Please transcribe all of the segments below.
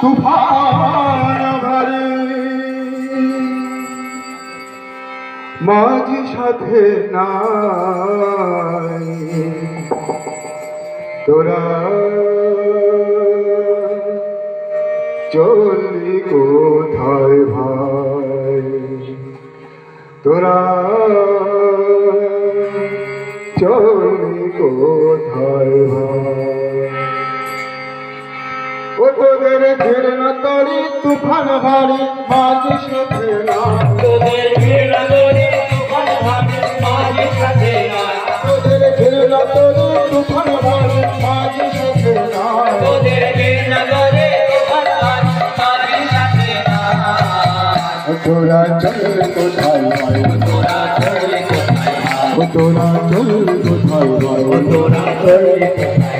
তুফান ভারে মাঝি সাথে নাই। তোরা চললি কোথায় ভাই? তোরা চললি কোথায় ভাই? তোদের ঘেরনা তরি তুফান ভারী মাঝি সাথে তোদের তুফান মাঝে না তোদের ঘেরনা তরি তুফান ভারী মাঝি সাথে নাই তোদের ভিড় নগরে তুফান ভাবে মাঝে সাথে না তোরা চল কোথায় ভাই তোরা চলে কোথায় তোরা চল কোথায় ভাই তোরা চলে কোথায়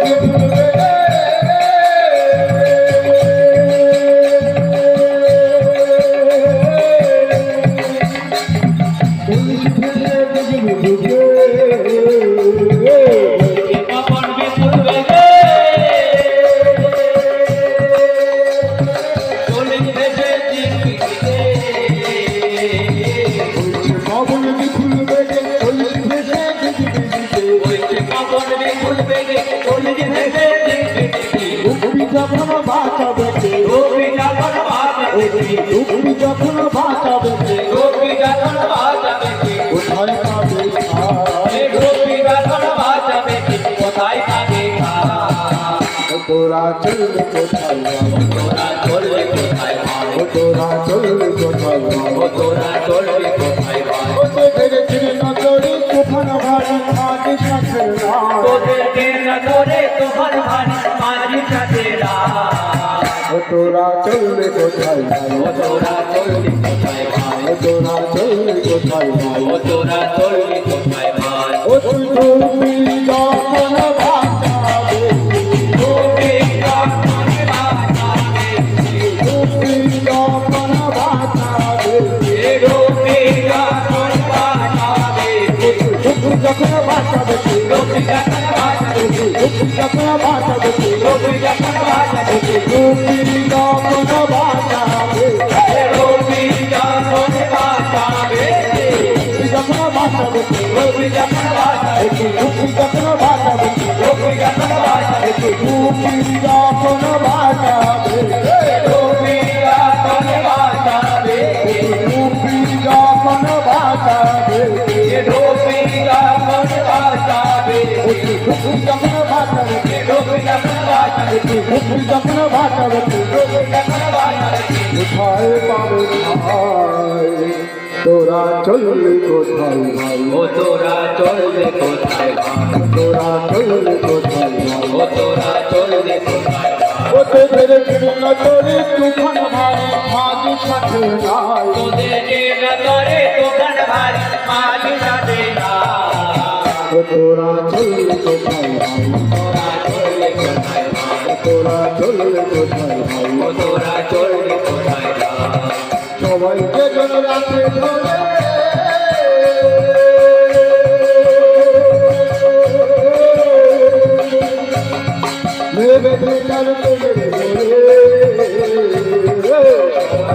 তুমি যখন বাঁচাবে গোপী যখন বাঁচাবে কোথায় পাবে গোপী যখন বাঁচাবে কোথায় পাবে তোরা চলবে কোথায় তোরা চলবে কোথায় তোরা চলবে কোথায় তোরা চলবে কোথায় তোরা চলবে কোথায় ও তোরা চলবে কোথায় ভাই তোরা চলবে কোথায় ভাই তোরা চলবে কোথায় ভাই ও তুই তুমি যখন বাঁচাবে গোপী যখন বাজাবে তুমি যখন বাঁচাবে এ যখন বাজাবে তুমি যখন বাঁচাবে গোপী যখন বাজাবে তুমি যখন বাঁচাবে গোপী যখন বাজাবে তুমি যখন ভাষা গোপী যখন বাজাবে তুমি তোরা চললি কোথায় ভাই? ও তোরা চলবে কোথায় ভাই? তোরা চললি কোথায় ভাই? ও তোরা চলবে কোথায় ভাই? ও তোদের কৃষ্ণ তোরে তুফান ভাই মাঝে সাথে নাই। তোদের ভারী মাঝি সাথে না ও তোরা চললি কোথায় ভাই? তোরা চলবে কোথায় ভাই? তোরা চললি কোথায় ভাই? ও তোরা চলবে কোথায় ভাই? সবাইকে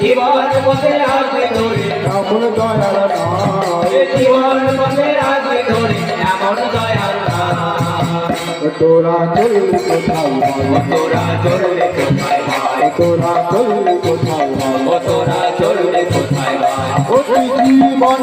জীবন পথে রাখবে ধরে এমন দয়াল জীবন পথে রাখবে ধরে এমন দয়াল তোরা চললি তোরা চলবে কোথায় তোরা চললি কোথায় তোরা চলবে কোথায় জীবন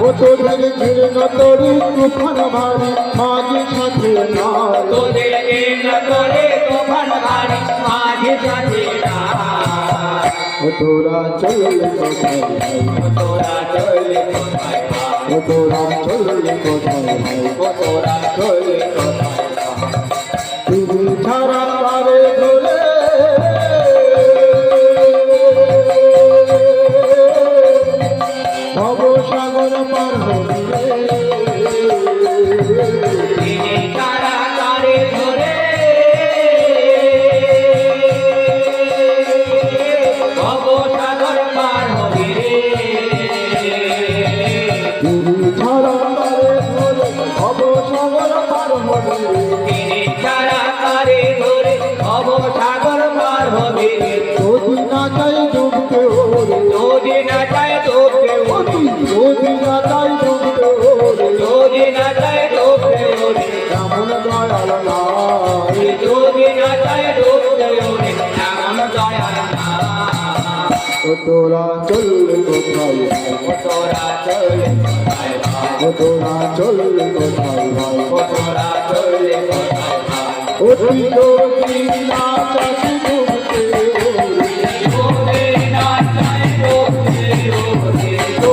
ও তোদের ঘিরে তোরে তুফান ভারী মাঝে সাথে নাই তোদের না তোরে তুফান ভারী মাঝে সাথে না তোরা চললে কোথায়? তোরা চলে কোথায়? তোরা চললে কোথায়? তোরা চলে কোথায়? তোরা চললে কোথায় তোরা চলে কোথায় তোরা চললে কোথায় ভাই? তোরা চলে কোথায় ও তুই তো না চাষি ডুবতে ওরে তোকে না চায় তোকে ওরে তো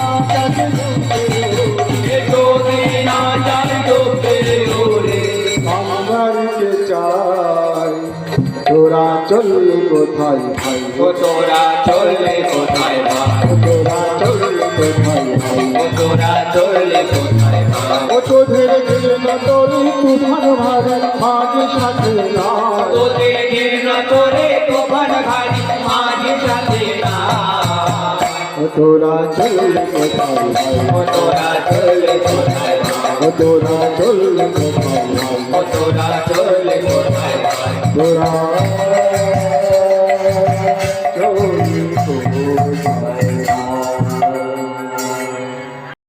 কোথায় ভাই তোরা চললে কোথায় ভাই? তোরা চললি কোথায় ভাই? তোরা চললে কোথায় ভাই ও তোদের গেলে না তোরি তুফান ভারে, মাঝে সাথে না তোদের ঘৃণ তোরে। তোফান ভারী মাঝে সাথে না তোরা চললি কোথায় ভাই? তোরা চললে কোথায় ভাই তোরা চললি কোথায় ভাই? তোরা চললে কোথায় ভাই তোরা